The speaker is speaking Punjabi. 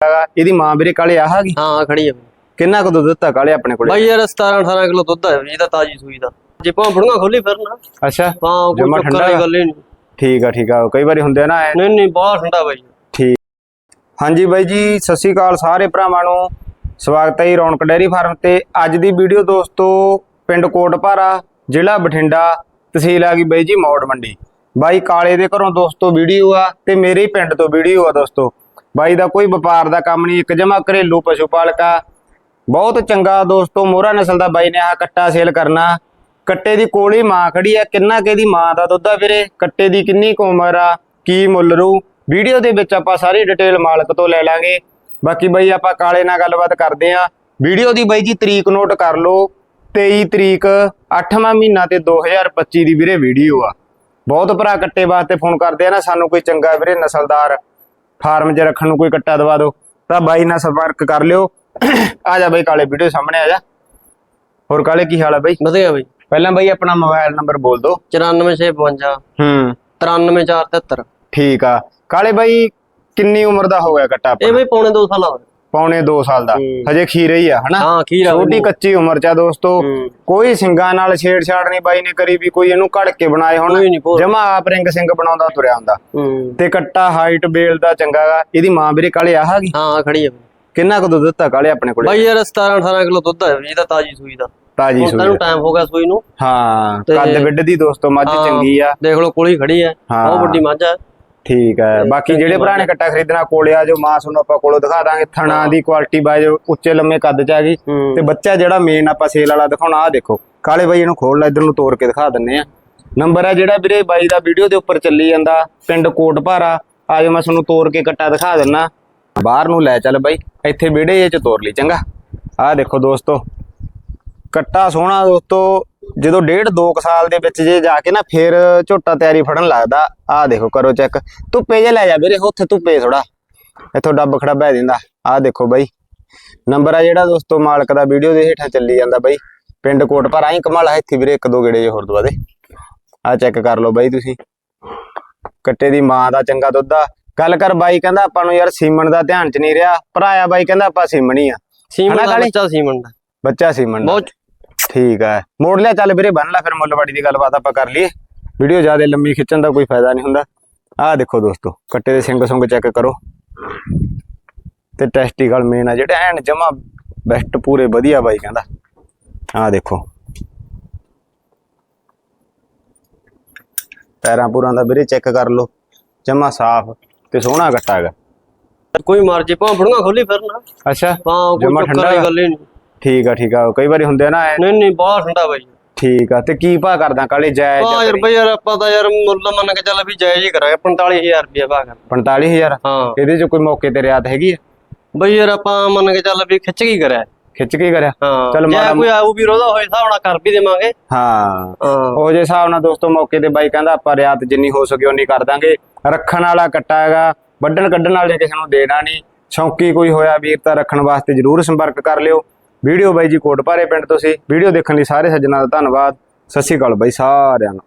ਹੈਗਾ। ਇਹਦੀ ਮਾਂ ਵੀਰੇ ਕਾਲੇ ਆਹ ਗਈ ਹਾਂ ਖੜੀ ਆ ਬਈ। ਕਿੰਨਾ ਕੁ ਦੁੱਧ ਦਿੱਤਾ ਕਾਲੇ ਆਪਣੇ ਕੋਲੇ? ਬਾਈ ਯਾਰ 17 18 ਕਿਲੋ ਦੁੱਧ ਹੈ ਜੀ ਦਾ ਤਾਜੀ ਸੂਈ ਦਾ। ਜੇ ਭਾਂਫੜੀਆਂ ਖੋਲੀ ਫਿਰਨਾ ਅੱਛਾ ਹਾਂ ਕੋਈ ਜਮਾਂ ਚੱਕਰ ਠੰਡਾ ਵਾਲੀ? ਗੱਲ ਹੀ ਨਹੀਂ। ਠੀਕ ਆ ਠੀਕ ਆ। ਕਈ ਵਾਰੀ ਹੁੰਦੇ ਆ ਨਾ ਐ। ਨਹੀਂ ਨਹੀਂ ਬਹੁਤ ਠੰਡਾ ਬਾਈ। ਠੀਕ। ਹਾਂਜੀ ਬਾਈ ਜੀ ਸਤਿ ਸ਼੍ਰੀ ਅਕਾਲ ਸਾਰੇ ਭਰਾਵਾਂ ਨੂੰ। ਸਵਾਗਤ ਹੈ ਜੀ ਰੌਣਕ ਡੈਰੀ ਫਾਰਮ ਤੇ। ਅੱਜ ਦੀ ਵੀਡੀਓ ਦੋਸਤੋ ਪਿੰਡ ਕੋਟਪਾਰਾ ਜ਼ਿਲ੍ਹਾ ਬਠਿੰਡਾ ਤਹਿਸੀਲ ਆ ਗਈ ਬਾਈ ਜੀ ਮੌੜ ਮੰਡੀ। ਬਾਈ ਕਾਲੇ ਦੇ ਘਰੋਂ ਦੋਸਤੋ ਵੀਡੀਓ ਆ ਤੇ ਮੇਰੇ ਹੀ ਪਿੰਡ ਤੋਂ ਵੀਡੀਓ ਆ ਦੋਸਤੋ। ਬਾਈ ਦਾ ਕੋਈ ਵਪਾਰ ਦਾ ਕੰਮ ਨਹੀਂ, ਇੱਕ ਜਮਾ ਘਰੇਲੂ ਪਸ਼ੂ ਪਾਲਕਾ ਬਹੁਤ ਚੰਗਾ ਦੋਸਤੋ, ਮੋਹਰਾ ਨਸਲ ਦਾ ਬਾਈ ਨੇ ਆਹ ਕੱਟਾ ਸੇਲ ਕਰਨਾ। ਕੱਟੇ ਦੀ ਕੋਲੀ ਮਾਂ ਖੜੀ ਆ, ਕਿੰਨਾ ਕੁ ਇਹਦੀ ਮਾਂ ਦਾ ਦੁੱਧ ਆ ਵੀਰੇ? ਕੱਟੇ ਦੀ ਕਿੰਨੀ ਕੁ ਉਮਰ ਆ, ਕੀ ਮੁੱਲ ਰੂ? ਵੀਡੀਓ ਦੇ ਵਿੱਚ ਆਪਾਂ ਸਾਰੀ ਡਿਟੇਲ ਮਾਲਕ ਤੋਂ ਲੈ ਲਾਂਗੇ। ਬਾਕੀ ਬਾਈ ਆਪਾਂ ਕਾਲੇ ਨਾਲ ਗੱਲਬਾਤ ਕਰਦੇ ਆ। ਵੀਡੀਓ ਦੀ ਬਾਈ ਜੀ ਤਰੀਕ ਨੋਟ ਕਰ ਲਓ 23 ਤਰੀਕ 8ਵਾਂ ਮਹੀਨਾ ਤੇ 2025 ਦੀ ਵੀਰੇ ਵੀਡੀਓ ਆ। ਬਹੁਤ ਭਰਾ ਕੱਟੇ ਵਾਸਤੇ ਫੋਨ ਕਰਦੇ ਆ ਨਾ, ਸਾਨੂੰ ਕੋਈ ਚੰਗਾ ਵੀਰੇ ਨਸਲਦਾਰ ਫਾਰਮ 'ਚ ਰੱਖਣ ਨੂੰ ਕੋਈ ਕੱਟਾ ਦਵਾ ਦਿਓ। ਤਾਂ ਬਾਈ ਨਾਲ ਸੰਪਰਕ ਕਰ ਲਿਓ। ਆ ਜਾ ਬਾਈ ਕਾਲੇ ਵੀਡੀਓ ਸਾਹਮਣੇ ਆ ਜਾ। ਹੋਰ ਕਾਲੇ ਕੀ ਹਾਲ ਆ ਬਾਈ? ਵਧੀਆ ਬਾਈ। ਪਹਿਲਾਂ ਬਾਈ ਆਪਣਾ ਮੋਬਾਈਲ ਨੰਬਰ ਬੋਲ ਦਿਓ। 94652 ਹੂੰ। 93473 ਠੀਕ ਆ। ਕਾਲੇ ਬਾਈ ਕਿੰਨੀ ਉਮਰ ਦਾ ਹੋ ਗਿਆ ਕੱਟਾ ਇਹ ਆਪਣਾ ਬਈ ਪੌਣੇ 2 ਸਾਲ ਹੋ ਗਏ ਪੌਣੇ 2 ਸਾਲ ਦਾ। ਹਜੇ ਖੀਰੇ ਹੀ ਆ ਹਨਾ? ਹਾਂ ਖੀਰਾ ਛੋਟੀ ਕੱਚੀ ਉਮਰ ਚ ਆ ਦੋਸਤੋ। ਕੋਈ ਸਿੰਗਾਂ ਨਾਲ ਛੇੜਛਾੜ ਨਹੀਂ ਬਾਈ ਨੇ ਕਰੀ ਵੀ ਕੋਈ ਇਹਨੂੰ ਘੜ ਕੇ ਬਣਾਏ ਹੁਣ। ਨੀ। ਜਮਾ ਆਪ ਰਿੰਗ ਸਿੰਘ ਬਣਾਉਂਦਾ ਤੁਰਿਆ ਹੁੰਦਾ। ਤੇ ਕੱਟਾ ਹਾਈਟ ਬੇਲ ਦਾ ਚੰਗਾ ਗਾ। ਇਹਦੀ ਮਾਂ ਵੀਰੇ ਕਾਲੇ ਆਹ ਗਈ। ਹਾਂ ਖੜੀ ਆ। ਕਿੰਨਾ ਕੁ ਦੁੱਧ ਦਿੱਤਾ ਕਾਲੇ ਆਪਣੇ ਕੋਲੇ? ਬਾਈ ਯਾਰ 17 18 ਕਿਲੋ ਦੁੱਧ ਹੈ ਜੀ ਦਾ ਤਾਜੀ ਸੂਈ ਦਾ। ਤਾਜੀ ਸੂਈ ਤੈਨੂੰ ਟਾਈਮ ਹੋ ਗਿਆ ਸੂਈ ਨੂੰ। ਹਾਂ ਕੱਦ ਵਿੱਡ ਦੀ ਦੋਸਤੋ ਮੱਝ ਚੰਗੀ ਆ। ਦੇਖ ਲਓ ਕੋਲੀ ਖੜੀ ਹਾਂ। ਬਹੁਤ ਵੱਡੀ ਮੱਝ ਹੈ ਠੀਕ ਹੈ ਬਾਕੀ ਜਿਹੜੇ ਭਰਾ ਨੇ ਕੱਟਾ ਖਰੀਦਣਾ ਕੋਲੇ ਆ ਜੋ ਮਾਂ ਤੁਹਾਨੂੰ ਆਪਾਂ ਕੋਲੋਂ ਦਿਖਾ ਦਾਂਗੇ ਥਣਾ ਦੀ ਕੁਆਲਿਟੀ ਬਾਈ ਉੱਚੇ ਲੰਮੇ ਕੱਦ ਚ ਆ ਗਈ। ਤੇ ਬੱਚਾ ਜਿਹੜਾ ਮੇਨ ਆਪਾਂ ਸੇਲ ਵਾਲਾ ਦਿਖਾਉਣਾ ਆ ਦੇਖੋ ਕਾਲੇ ਬਾਈ ਇਹਨੂੰ ਖੋਲ ਲੈ ਇਧਰ ਨੂੰ ਤੋੜ ਕੇ ਦਿਖਾ ਦਿੰਨੇ ਆ। ਨੰਬਰ ਆ ਜਿਹੜਾ ਵੀਰੇ ਬਾਈ ਦਾ ਵੀਡੀਓ ਦੇ ਉੱਪਰ ਚੱਲੀ ਜਾਂਦਾ ਪਿੰਡ ਕੋਟਪਾਰਾ ਆਜੋ ਮੈਂ ਤੁਹਾਨੂੰ ਤੋੜ ਕੇ ਕੱਟਾ ਦਿਖਾ ਦਿੰਨਾ। ਬਾਹਰ ਨੂੰ ਲੈ ਚੱਲ ਬਾਈ ਇੱਥੇ ਵਿਹੜੇ ਚ ਤੋੜ ਲਈ ਚੰਗਾ। ਆਹ ਦੇਖੋ ਦੋਸਤੋ ਕੱਟਾ ਸੋਹਣਾ ਦੋਸਤੋ ਜਦੋਂ ਡੇਢ 2 ਸਾਲ ਦੇ ਵਿੱਚ ਜੇ ਜਾ ਕੇ ਨਾ ਫੇਰ ਝੋਟਾ ਤਿਆਰੀ ਫੜਨ ਲੱਗਦਾ ਆਹ ਦੇਖੋ ਕਰੋ ਚੈੱਕ। ਧੁੱਪੇ ਜੇ ਲੈ ਜਾ ਵੀਰੇ ਉੱਥੇ ਧੁੱਪੇ ਥੋੜਾ ਇੱਥੋਂ ਡੱਬ ਖੜਾ ਬਹਿ ਦਿੰਦਾ ਆਹ ਦੇਖੋ ਬਾਈ। ਨੰਬਰ ਆ ਜਿਹੜਾ ਦੋਸਤੋ ਮਾਲਕ ਦਾ ਵੀਡੀਓ ਦੇ ਹੇਠਾਂ ਚੱਲੀ ਜਾਂਦਾ ਬਾਈ। ਪਿੰਡ ਕੋਟ ਪਰ ਆਈ ਕਮਾਲ ਹੈ ਇੱਥੇ ਵੀਰੇ ਇੱਕ ਦੋ ਗੇੜੇ ਜੇ ਹੋਰ ਦਵਾ ਦੇ। ਆਹ ਚੈੱਕ ਕਰ ਲਓ ਬਾਈ ਤੁਸੀਂ। ਕੱਟੇ ਦੀ ਮਾਂ ਦਾ ਚੰਗਾ ਦੁੱਧ ਆ। ਗੱਲ ਕਰ ਬਾਈ ਕਹਿੰਦਾ ਆਪਾਂ ਨੂੰ ਯਾਰ ਸੀਮਨ ਦਾ ਧਿਆਨ ਚ ਨਹੀਂ ਰਿਹਾ। ਭਰਾਇਆ ਬਾਈ ਕਹਿੰਦਾ ਆਪਾਂ ਸੀਮਣੀ ਆ। ਹਨਾ ਦਾ? ਬੱਚਾ ਸੀਮਨ ਦਾ। ਬੱਚਾ ਸੀਮਨ ਦਾ। ਠੀਕ ਹੈ ਮੋੜ ਲਿਆ ਚੱਲ ਵੀਰੇ ਬੰਨ ਲੈ ਫਿਰ ਮੁੱਲਵਾੜੀ ਦੀ ਗੱਲਬਾਤ ਆਪਾਂ ਕਰ ਲਈਏ। ਵੀਡੀਓ ਜ਼ਿਆਦਾ ਲੰਮੀ ਖਿੱਚਣ ਦਾ ਕੋਈ ਫਾਇਦਾ ਨਹੀਂ ਹੁੰਦਾ। ਆਹ ਦੇਖੋ ਦੋਸਤੋ ਕੱਟੇ ਦੇ ਸਿੰਗ ਸੁੰਗ ਚੈੱਕ ਕਰੋ। ਤੇ ਟੈਸਟੀਕਲ ਮੇਨ ਆ ਜਿਹੜੇ ਐਨ ਜਮਾ ਬੈਸਟ ਪੂਰੇ ਵਧੀਆ ਬਾਈ ਕਹਿੰਦਾ। ਆਹ ਦੇਖੋ। ਪੈਰਾਂ ਪੂਰਾਂ ਦਾ ਵੀਰੇ ਚੈੱਕ ਕਰ ਲਓ। ਜਮਾ ਸਾਫ਼ ਤੇ ਸੋਹਣਾ ਕੱਟਾ ਹੈਗਾ। ਕੋਈ ਮਰ ਜੇ ਭਾਂਫੜੀਆਂ ਖੋਲੀ ਫਿਰਨਾ ਅੱਛਾ ਹਾਂ ਕੋਈ ਠੰਡਾ? ਗੱਲ ਹੀ ਨਹੀਂ। ਠੀਕ ਆ ਠੀਕ ਆ। ਕਈ ਵਾਰੀ ਹੁੰਦੇ ਆ ਨਾ ਐਂ। ਨਹੀਂ ਨਹੀਂ ਬਹੁਤ ਠੰਡਾ ਬਾਈ। ਠੀਕ ਆ ਤੇ ਕੀ ਭਾ ਕਰਦਾ ਕਾਲੇ ਜਾਇਜ਼ ਹਾਂ ਯਾਰ ਬਈ ਯਾਰ ਆਪਾਂ ਤਾਂ ਯਾਰ ਮੁੱਲ ਮੰਨ ਕੇ ਚੱਲ ਵੀ ਜਾਇਜ਼ ਹੀ ਕਰਾਂਗੇ। 45000 ਰੁਪਏ ਭਾਗ 45000 ਹਾਂ। ਇਹਦੇ ਚ ਕੋਈ ਮੌਕੇ ਤੇ ਰਿਆਤ ਹੈਗੀ ਆ? ਬਈ ਯਾਰ ਆਪਾਂ ਮੰਨ ਕੇ ਚੱਲ ਵੀ ਖਿੱਚ ਕੀ ਕਰਿਆ। ਖਿੱਚ ਕੇ ਕਰਿਆ? ਹਾਂ। ਚੱਲ ਜੇ ਮਾੜਾ ਕੋਈ ਆਊ ਵੀ ਰੋਦਾ ਹੋਏ ਹਿਸਾਬ ਨਾਲ ਕਰ ਵੀ ਦੇਵਾਂਗੇ। ਹਾਂ। ਹਾਂ। ਉਹ ਜੇ ਹਿਸਾਬ ਨਾਲ ਦੋਸਤੋ ਮੌਕੇ ਤੇ ਬਾਈ ਕਹਿੰਦਾ ਆਪਾਂ ਰਿਆਤ ਜਿੰਨੀ ਹੋ ਸਕੇ ਉਨੀ ਕਰ ਦਾਂਗੇ। ਰੱਖਣ ਵਾਲਾ ਕੱਟਾ ਹੈਗਾ ਵੱਢਣ ਕੱਢਣ ਵਾਲੇ ਕਿਸੇ ਨੂੰ ਦੇਣਾ ਨਹੀਂ। ਸ਼ੌਂਕੀ ਕੋਈ ਹੋਇਆ ਵੀਰ ਤਾਂ ਰੱਖਣ ਵਾਸਤੇ ਜਰੂਰ ਸੰਪਰਕ ਕਰ ਲਿਓ। ਵੀਡੀਓ ਬਾਈ ਜੀ ਕੋਟਪਾਰੇ ਪਿੰਡ ਤੋਂ ਸੀ। ਵੀਡੀਓ ਦੇਖਣ ਲਈ ਸਾਰੇ ਸੱਜਣਾ ਦਾ ਧੰਨਵਾਦ। ਸਤਿ ਸ਼੍ਰੀ ਅਕਾਲ ਬਾਈ, ਸਾਰਿਆਂ ਨੂੰ।